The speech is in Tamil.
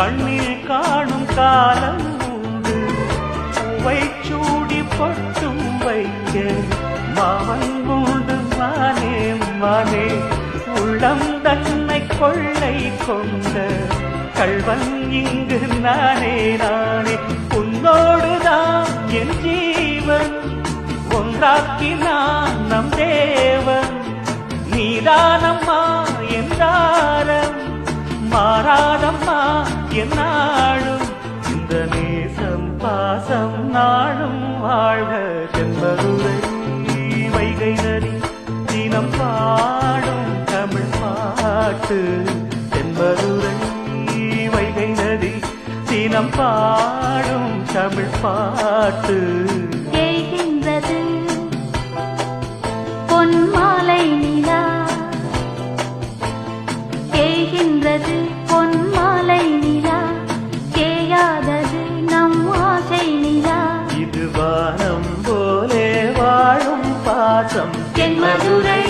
கண்ணில் காணும் காலம் உண்டு. பூவை சூடி பட்டும் வைக்க மாமன் உண்டு மானே மானே. உள்ளம் தன்னை கொள்ளை கொண்ட கல்வன் இங்கு நானே நானே. உன்னோடுதான் என் ஜீவன். ஒன்றாக்கினான் நம் தேவன். நீதானம்மா என்றாரம் மாறாதம்மா என்னாலும் இந்த நேசம் பாசம் நாளும் வாழ்க செம்பதுரை வைகை நதி தினம் பாடும் தமிழ் பாட்டு செம்பதுரை வைகை நதி தினம் பாடும் தமிழ் பாட்டு. பொன்மா தேய்கின்றது பொன் மாலை நிலா தேயாதது நம் ஆசை நிலா. இது வானம் போலே வாழும் பாசம். தென்மதுரை